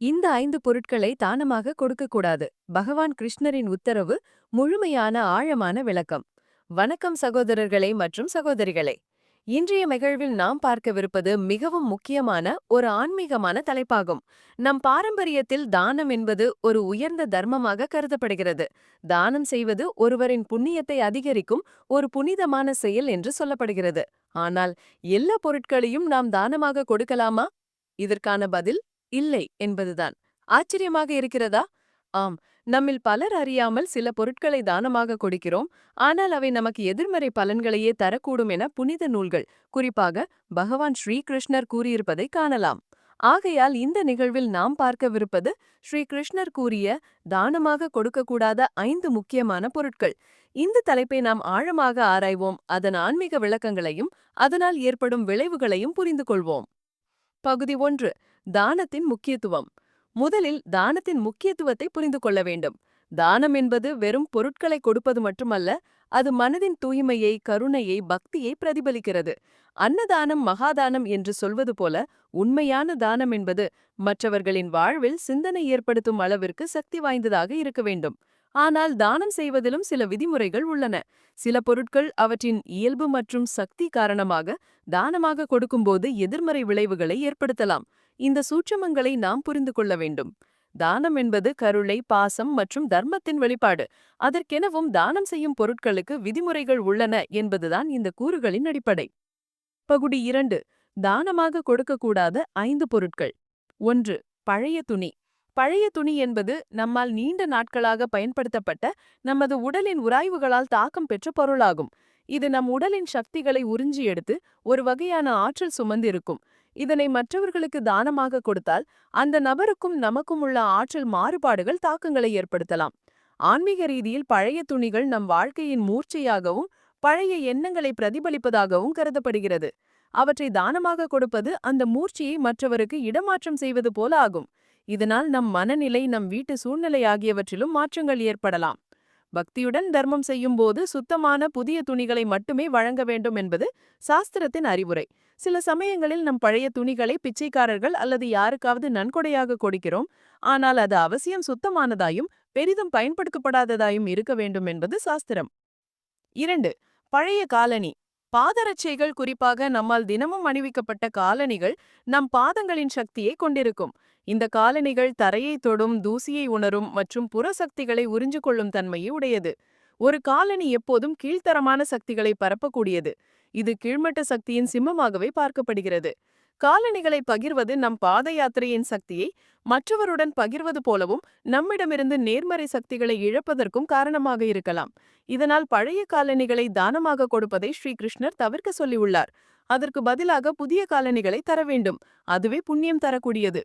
இந்த ஐந்து பொருட்களை தானமாக கொடுக்கக்கூடாது. பகவான் கிருஷ்ணரின் உத்தரவு முழுமையான ஆழமான விளக்கம். வணக்கம் சகோதரர்களே மற்றும் சகோதரிகளே. இன்றைய நிகழ்வில் நாம் பார்க்கவிருப்பது மிகவும் முக்கியமான ஒரு ஆன்மீகமான தலைப்பாகும். நம் பாரம்பரியத்தில் தானம் என்பது ஒரு உயர்ந்த தர்மமாக கருதப்படுகிறது. தானம் செய்வது ஒருவரின் புண்ணியத்தை அதிகரிக்கும் ஒரு புனிதமான செயல் என்று சொல்லப்படுகிறது. ஆனால் எல்லா பொருட்களையும் நாம் தானமாக கொடுக்கலாமா? இதற்கான பதில் இல்லை என்பதுதான். ஆச்சரியமாக இருக்கிறதா? ஆம். நம்மில் பலர் அறியாமல் சில பொருட்களை தானமாக கொடுக்கிறோம். ஆனால் அவை நமக்கு எதிர்மறை பலன்களையே தரக்கூடும் என புனித நூல்கள் குறிப்பாக பகவான் ஸ்ரீகிருஷ்ணர் கூறியிருப்பதை காணலாம். ஆகையால் இந்த நிகழ்வில் நாம் பார்க்கவிருப்பது ஸ்ரீகிருஷ்ணர் கூறிய தானமாக கொடுக்கக்கூடாத ஐந்து முக்கியமான பொருட்கள். இந்த தலைப்பை நாம் ஆழமாக ஆராய்வோம். அதன் ஆன்மீக விளக்கங்களையும் அதனால் ஏற்படும் விளைவுகளையும் புரிந்து கொள்வோம் பகுதி ஒன்று. தானத்தின் முக்கியத்துவம். முதலில் தானத்தின் முக்கியத்துவத்தை புரிந்து கொள்ள வேண்டும். தானம் என்பது வெறும் பொருட்களை கொடுப்பது மட்டுமல்ல அது மனதின் தூய்மையை கருணையை பக்தியை பிரதிபலிக்கிறது. அன்னதானம் மகாதானம் என்று சொல்வது போல உண்மையான தானம் என்பது மற்றவர்களின் வாழ்வில் சிந்தனை ஏற்படுத்தும் அளவிற்கு சக்தி வாய்ந்ததாக இருக்க வேண்டும். ஆனால் தானம் செய்வதிலும் சில விதிமுறைகள் உள்ளன. சில பொருட்கள் அவற்றின் இயல்பு மற்றும் சக்தி காரணமாக தானமாக கொடுக்கும்போது எதிர்மறை விளைவுகளை ஏற்படுத்தலாம். இந்த சூட்சமங்களை நாம் புரிந்து கொள்ள வேண்டும். தானம் என்பது கருளை பாசம் மற்றும் தர்மத்தின் வெளிப்பாடு. அதற்கெனவும் தானம் செய்யும் பொருட்களுக்கு விதிமுறைகள் உள்ளன என்பதுதான் இந்த கூறுகளின் அடிப்படை. பகுதி இரண்டு. தானமாக கொடுக்கக்கூடாத ஐந்து பொருட்கள். ஒன்று. பழைய துணி. பழைய துணி என்பது நம்மால் நீண்ட நாட்களாக பயன்படுத்தப்பட்ட நமது உடலின் உராய்வுகளால் தாக்கம் பெற்ற பொருளாகும். இது நம் உடலின் சக்திகளை உறிஞ்சி எடுத்து ஒரு வகையான ஆற்றல் சுமந்திருக்கும். இதனை மற்றவர்களுக்கு தானமாக கொடுத்தால் அந்த நபருக்கும் நமக்கும் உள்ள ஆற்றல் மாறுபாடுகள் தாக்கங்களை ஏற்படுத்தலாம். ஆன்மீக ரீதியில் பழைய துணிகள் நம் வாழ்க்கையின் மூர்ச்சையாகவும் பழைய எண்ணங்களை பிரதிபலிப்பதாகவும் கருதப்படுகிறது. அவற்றை தானமாக கொடுப்பது அந்த மூர்ச்சியை மற்றவருக்கு இடமாற்றம் செய்வது போல ஆகும். இதனால் நம் மனநிலை நம் வீட்டு சூழ்நிலை ஆகியவற்றிலும் மாற்றங்கள் ஏற்படலாம். பக்தியுடன் தர்மம் செய்யும் போது சுத்தமான புதிய துணிகளை மட்டுமே வழங்க வேண்டும் என்பது சாஸ்திரத்தின் அறிவுரை. சில சமயங்களில் நம் பழைய துணிகளை பிச்சைக்காரர்கள் அல்லது யாருக்காவது நன்கொடையாக கொடுக்கிறோம். ஆனால் அது அவசியம் சுத்தமானதாயும் பெரிதும் பயன்படுத்தப்படாததாயும் இருக்க வேண்டும் என்பது சாஸ்திரம். இரண்டு பழைய காலனி பாதரட்சைகள் குறிப்பாக நம்மால் தினமும் அணிவிக்கப்பட்ட காலணிகள் நம் பாதங்களின் சக்தியை கொண்டிருக்கும். இந்த காலணிகள் தரையை தொடும் தூசியை உணரும் மற்றும் புற சக்திகளை உறிஞ்சு கொள்ளும் தன்மையை உடையது. ஒரு காலனி எப்போதும் கீழ்த்தரமான சக்திகளை பரப்பக்கூடியது. இது கீழ்மட்ட சக்தியின் சிம்மமாகவே பார்க்கப்படுகிறது. காலணிகளை பகிர்வது நம் பாத யாத்திரையின் சக்தியை மற்றவருடன் பகிர்வது போலவும் நம்மிடமிருந்து நேர்மறை சக்திகளை இழப்பதற்கும் காரணமாக இருக்கலாம். இதனால் பழைய காலணிகளை தானமாக கொடுப்பதை ஸ்ரீகிருஷ்ணர் தவிர்க்க சொல்லியுள்ளார். அதற்கு பதிலாக புதிய காலணிகளை தர வேண்டும். அதுவே புண்ணியம் தரக்கூடியது.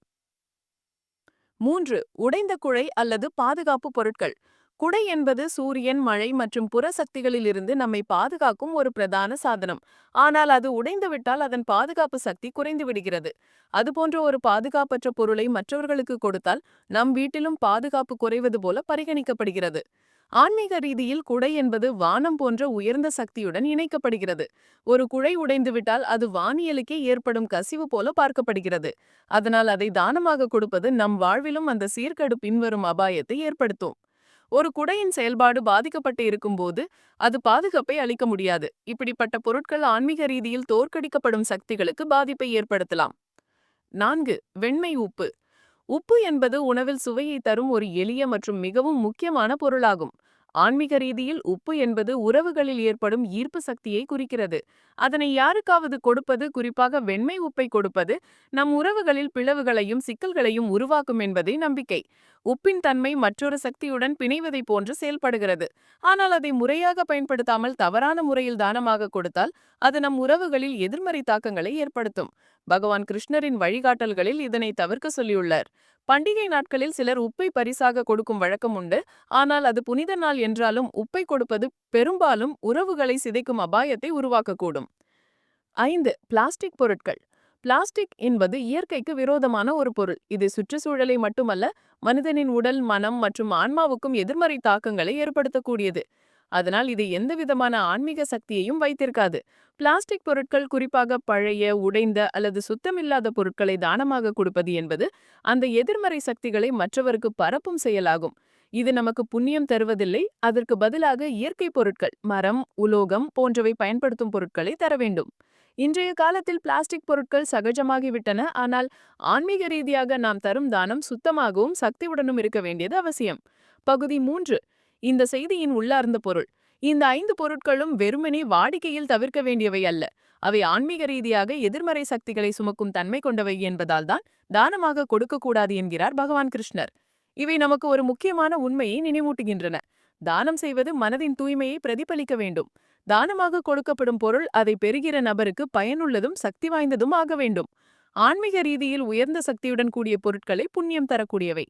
மூன்று. உடைந்த குழை அல்லது பாதுகாப்பு பொருட்கள். குடை என்பது சூரியன் மழை மற்றும் புற சக்திகளிலிருந்து நம்மை பாதுகாக்கும் ஒரு பிரதான சாதனம். ஆனால் அது உடைந்துவிட்டால் அதன் பாதுகாப்பு சக்தி குறைந்து விடுகிறது. அதுபோன்ற ஒரு பாதுகாப்பற்ற பொருளை மற்றவர்களுக்கு கொடுத்தால் நம் வீட்டிலும் பாதுகாப்பு குறைவது போல பரிகணிக்கப்படுகிறது. ஆன்மீக ரீதியில் குடை என்பது வானம் போன்ற உயர்ந்த சக்தியுடன் இணைக்கப்படுகிறது. ஒரு குழை உடைந்துவிட்டால் அது வானியலுக்கே ஏற்படும் கசிவு போல பார்க்கப்படுகிறது. அதனால் அதை தானமாக கொடுப்பது நம் வாழ்விலும் அந்த சீர்கடு பின்வரும் அபாயத்தை ஏற்படுத்தும். ஒரு குடையின் செயல்பாடு பாதிக்கப்பட்டு இருக்கும்போது அது பாதுகாப்பை அளிக்க முடியாது. இப்படிப்பட்ட பொருட்கள் ஆன்மீக ரீதியில் தோற்கடிக்கப்படும் சக்திகளுக்கு பாதிப்பை ஏற்படுத்தலாம். நான்கு வெண்மை உப்பு. உப்பு என்பது உணவில் சுவையை தரும் ஒரு எளிய மற்றும் மிகவும் முக்கியமான பொருளாகும். ஆன்மீக ரீதியில் உப்பு என்பது உறவுகளில் ஏற்படும் ஈர்ப்பு சக்தியை குறிக்கிறது. அதனை யாருக்காவது கொடுப்பது குறிப்பாக வெண்மை உப்பை கொடுப்பது நம் உறவுகளில் பிளவுகளையும் சிக்கல்களையும் உருவாக்கும் என்பதே நம்பிக்கை. உப்பின் தன்மை மற்றொரு சக்தியுடன் பிணைவதை போன்று செயல்படுகிறது. ஆனால் அதை முறையாக பயன்படுத்தாமல் தவறான முறையில் தானமாக கொடுத்தால் அது நம் உறவுகளில் எதிர்மறை தாக்கங்களை ஏற்படுத்தும். பகவான் கிருஷ்ணரின் வழிகாட்டல்களில் இதனை தவிர்க்க சொல்லியுள்ளார். பண்டிகை நாட்களில் சிலர் உப்பை பரிசாக கொடுக்கும் வழக்கம் உண்டு. ஆனால் அது புனித நாள் என்றாலும் உப்பை கொடுப்பது பெரும்பாலும் உறவுகளை சிதைக்கும் அபாயத்தை உருவாக்கக்கூடும். ஐந்து பிளாஸ்டிக் பொருட்கள். பிளாஸ்டிக் என்பது இயற்கைக்கு விரோதமான ஒரு பொருள். இது சுற்றுச்சூழலை மட்டுமல்ல மனிதனின் உடல் மனம் மற்றும் ஆன்மாவுக்கும் எதிர்மறை தாக்கங்களை ஏற்படுத்தக்கூடியது. அதனால் இது எந்த விதமான ஆன்மீக சக்தியையும் வைத்திருக்காது. பிளாஸ்டிக் பொருட்கள் குறிப்பாக பழைய உடைந்த அல்லது சுத்தமில்லாத பொருட்களை தானமாக கொடுப்பது என்பது அந்த எதிர்மறை சக்திகளை மற்றவருக்கு பரப்பும் செயலாகும். இது நமக்கு புண்ணியம் தருவதில்லை அதற்கு பதிலாக இயற்கை பொருட்கள் மரம் உலோகம் போன்றவை பயன்படுத்தும் பொருட்களை தர வேண்டும். இன்றைய காலத்தில் பிளாஸ்டிக் பொருட்கள் சகஜமாகிவிட்டன ஆனால் ஆன்மீக ரீதியாக நாம் தரும் தானம் சுத்தமாகவும் சக்தியுடனும் இருக்க வேண்டியது அவசியம். பகுதி மூன்று இந்த செய்தியின் உள்ளார்ந்த பொருள். இந்த ஐந்து பொருட்களும் வெறுமனே வாடிக்கையில் தவிர்க்க வேண்டியவை அல்ல. அவை ஆன்மீக ரீதியாக எதிர்மறை சக்திகளை சுமக்கும் தன்மை கொண்டவை என்பதால் தான் தானமாக கொடுக்கக்கூடாது என்கிறார் பகவான் கிருஷ்ணர். இவை நமக்கு ஒரு முக்கியமான உண்மையை நினைவூட்டுகின்றன. தானம் செய்வது மனதின் தூய்மையை பிரதிபலிக்க வேண்டும். தானமாக கொடுக்கப்படும் பொருள் அதை பெறுகிற நபருக்கு பயனுள்ளதும் சக்தி வாய்ந்ததும் ஆக வேண்டும். ஆன்மீக ரீதியில் உயர்ந்த சக்தியுடன் கூடிய பொருட்களை புண்ணியம் தரக்கூடியவை.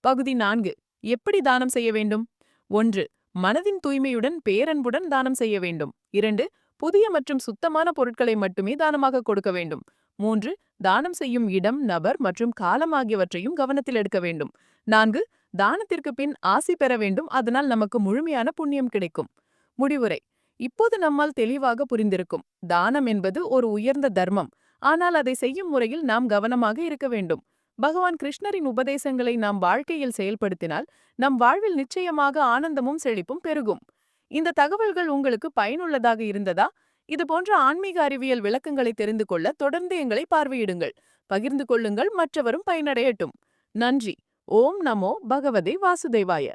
பகுதி நான்கு. எப்படி தானம் செய்ய வேண்டும்? ஒன்று மனதின் தூய்மையுடன் பேரன்புடன் தானம் செய்ய வேண்டும். இரண்டு புதிய மற்றும் சுத்தமான பொருட்களை மட்டுமே தானமாக கொடுக்க வேண்டும். மூன்று தானம் செய்யும் இடம் நபர் மற்றும் காலம் ஆகியவற்றையும் கவனத்தில் எடுக்க வேண்டும். நான்கு தானத்திற்கு பின் ஆசி பெற வேண்டும். அதனால் நமக்கு முழுமையான புண்ணியம் கிடைக்கும். முடிவுரை. இப்போது நம்மால் தெளிவாக புரிந்திருக்கும். தானம் என்பது ஒரு உயர்ந்த தர்மம். ஆனால் அதை செய்யும் முறையில் நாம் கவனமாக இருக்க வேண்டும். பகவான் கிருஷ்ணரின் உபதேசங்களை நாம் வாழ்க்கையில் செயல்படுத்தினால் நம் வாழ்வில் நிச்சயமாக ஆனந்தமும் செழிப்பும் பெருகும். இந்த தகவல்கள் உங்களுக்கு பயனுள்ளதாக இருந்ததா? இது போன்ற ஆன்மீக அறிவியல் விளக்கங்களை தெரிந்து கொள்ள தொடர்ந்து எங்களை பார்வையிடுங்கள். பகிர்ந்து கொள்ளுங்கள் மற்றவரும் பயனடையட்டும். நன்றி. ஓம் நமோ பகவதே வாசுதேவாய.